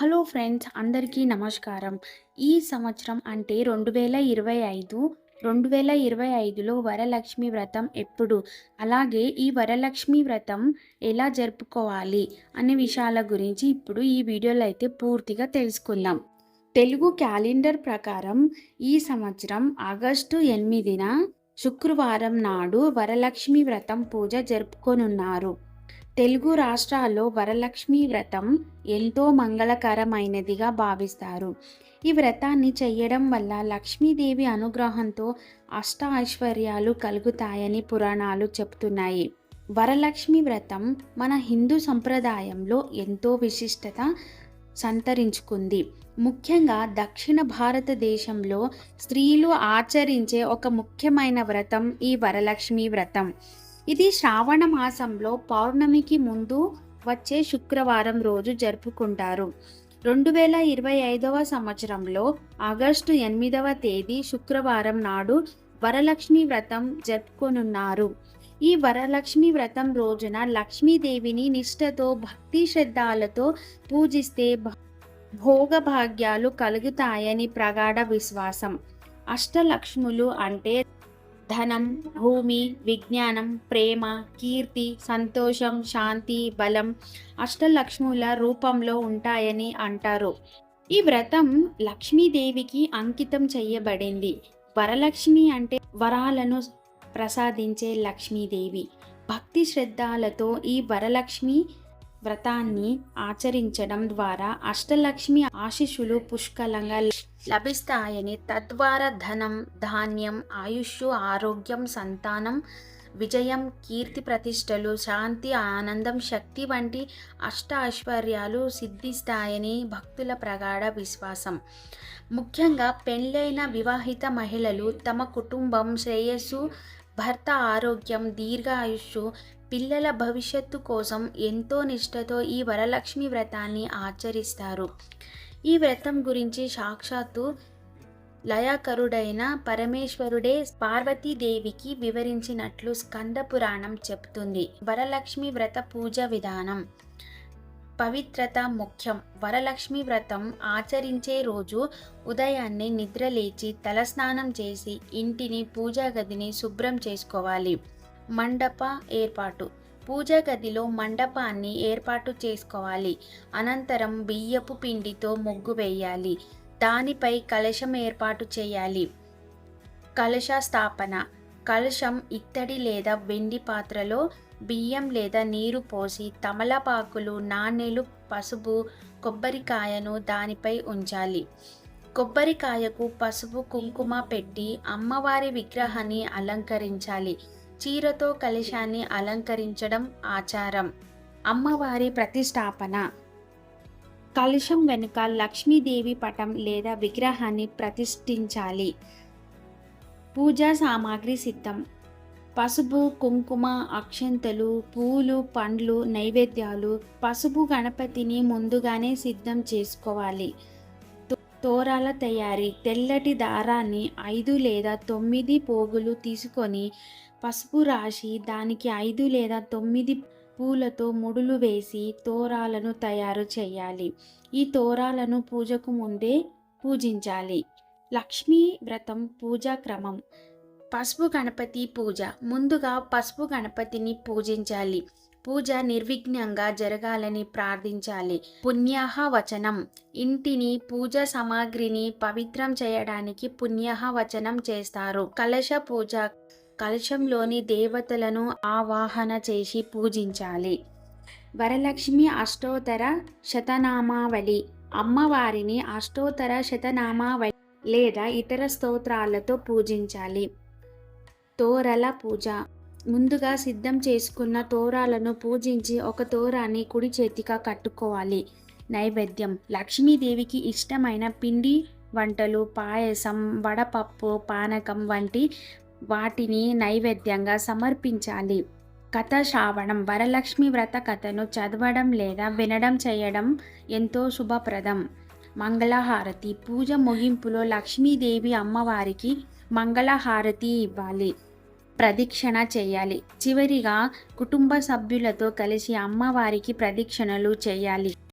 Hello friends అందరికీ నమస్కారం. ఈ సంవత్సరం అంటే రెండు వేల ఇరవై ఐదు రెండు వేల ఇరవై ఐదులో వరలక్ష్మి వ్రతం ఎప్పుడు? అలాగే ఈ వరలక్ష్మి వ్రతం ఎలా జరుపుకోవాలి అనే విషయాల గురించి ఇప్పుడు ఈ వీడియోలో అయితే పూర్తిగా తెలుసుకుందాం. తెలుగు క్యాలెండర్ ప్రకారం ఈ సంవత్సరం ఆగస్టు ఎనిమిదిన శుక్రవారం నాడు వరలక్ష్మి వ్రతం పూజ జరుపుకోనున్నారు. తెలుగు రాష్ట్రాల్లో వరలక్ష్మి వ్రతం ఎంతో మంగళకరమైనదిగా భావిస్తారు. ఈ వ్రతాన్ని చేయడం వల్ల లక్ష్మీదేవి అనుగ్రహంతో అష్ట ఐశ్వర్యాలు కలుగుతాయని పురాణాలు చెప్తున్నాయి. వరలక్ష్మి వ్రతం మన హిందూ సంప్రదాయంలో ఎంతో విశిష్టత సంతరించుకుంది. ముఖ్యంగా దక్షిణ భారతదేశంలో స్త్రీలు ఆచరించే ఒక ముఖ్యమైన వ్రతం ఈ వరలక్ష్మి వ్రతం. ఇది శ్రావణ మాసంలో పౌర్ణమికి ముందు వచ్చే శుక్రవారం రోజు జరుపుకుంటారు. రెండు వేల ఇరవై ఐదవ సంవత్సరంలో ఆగస్టు ఎనిమిదవ తేదీ శుక్రవారం నాడు వరలక్ష్మి వ్రతం జరుపుకొనున్నారు. ఈ వరలక్ష్మి వ్రతం రోజున లక్ష్మీదేవిని నిష్ఠతో భక్తి శ్రద్ధలతో పూజిస్తే భోగభాగ్యాలు కలుగుతాయని ప్రగాఢ విశ్వాసం. అష్టలక్ష్ములు అంటే ధనం భూమి విజ్ఞానం ప్రేమ కీర్తి సంతోషం శాంతి బలం అష్టలక్ష్ముల రూపంలో ఉంటాయని అంటారు. ఈ వ్రతం లక్ష్మీదేవికి అంకితం చేయబడింది. వరలక్ష్మి అంటే వరాలను ప్రసాదించే లక్ష్మీదేవి. భక్తి శ్రద్ధలతో ఈ వరలక్ష్మి వ్రతాన్ని ఆచరించడం ద్వారా అష్టలక్ష్మి ఆశీస్సులు పుష్కలంగా లభిస్తాయని తద్వారా ధనం ధాన్యం ఆయుష్ ఆరోగ్యం సంతానం విజయం కీర్తి ప్రతిష్టలు శాంతి ఆనందం శక్తి వంటి అష్ట ఐశ్వర్యాలు సిద్ధిస్తాయని భక్తుల ప్రగాఢ విశ్వాసం. ముఖ్యంగా పెళ్ళైన వివాహిత మహిళలు తమ కుటుంబం శ్రేయస్సు భర్త ఆరోగ్యం దీర్ఘాయుష్షు పిల్లల భవిష్యత్తు కోసం ఎంతో నిష్టతో ఈ వరలక్ష్మి వ్రతాన్ని ఆచరిస్తారు. ఈ వ్రతం గురించి సాక్షాత్తు లయాకరుడైన పరమేశ్వరుడే పార్వతీదేవికి వివరించినట్లు స్కంద పురాణం చెప్తుంది. వరలక్ష్మి వ్రత పూజ విధానం. పవిత్రత ముఖ్యం. వరలక్ష్మి వ్రతం ఆచరించే రోజు ఉదయాన్నే నిద్రలేచి తలస్నానం చేసి ఇంటిని పూజా గదిని శుభ్రం చేసుకోవాలి. మండప ఏర్పాటు. పూజా గదిలో మండపాన్ని ఏర్పాటు చేసుకోవాలి. అనంతరం బియ్యపు పిండితో ముగ్గు వేయాలి. దానిపై కలశం ఏర్పాటు చేయాలి. కలశ స్థాపన. కలశం ఇత్తడి లేదా వెండి పాత్రలో బియ్యం లేదా నీరు పోసి తమలపాకులు నాణేలు పసుపు కొబ్బరికాయను దానిపై ఉంచాలి. కొబ్బరికాయకు పసుపు కుంకుమ పెట్టి అమ్మవారి విగ్రహాన్ని అలంకరించాలి. చీరతో కలశాన్ని అలంకరించడం ఆచారం. అమ్మవారి ప్రతిష్టాపన. కలశం వెనుక లక్ష్మీదేవి పటం లేదా విగ్రహాన్ని ప్రతిష్ఠించాలి. పూజా సామాగ్రి సిద్ధం. పసుపు కుంకుమ అక్షంతలు పూలు పండ్లు నైవేద్యాలు పసుపు గణపతిని ముందుగానే సిద్ధం చేసుకోవాలి. తోరాల తయారీ. తెల్లటి దారాన్ని ఐదు లేదా తొమ్మిది పోగులు తీసుకొని పసుపు రాసి దానికి ఐదు లేదా తొమ్మిది పూలతో ముడులు వేసి తోరాలను తయారు చేయాలి. ఈ తోరాలను పూజకు ముందే పూజించాలి. లక్ష్మీ వ్రతం పూజా క్రమం. పసుపు గణపతి పూజ. ముందుగా పసుపు గణపతిని పూజించాలి. పూజ నిర్విఘ్నంగా జరగాలని ప్రార్థించాలి. పుణ్యాహ వచనం ఇంటిని పూజ సామాగ్రిని పవిత్రం చేయడానికి పుణ్యాహ వచనం చేస్తారు. కలశ పూజ. కలశంలోని దేవతలను ఆవాహన చేసి పూజించాలి. వరలక్ష్మి అష్టోత్తర శతనామావళి. అమ్మవారిని అష్టోత్తర శతనామావళి లేదా ఇతర స్తోత్రాలతో పూజించాలి. తోరల పూజ. ముందుగా సిద్ధం చేసుకున్న తోరాలను పూజించి ఒక తోరాన్ని కుడి చేతిగా కట్టుకోవాలి. నైవేద్యం. లక్ష్మీదేవికి ఇష్టమైన పిండి వంటలు పాయసం వడపప్పు పానకం వంటి వాటిని నైవేద్యంగా సమర్పించాలి. కథ శ్రావణం వరలక్ష్మి వ్రత కథను చదవడం లేదా వినడం చేయడం ఎంతో శుభప్రదం. మంగళహారతి పూజ ముగింపులో లక్ష్మీదేవి అమ్మవారికి మంగళహారతి ఇవ్వాలి. ప్రదక్షిణ చేయాలి. చివరిగా కుటుంబ సభ్యులతో కలిసి అమ్మవారికి ప్రదక్షిణలు చేయాలి.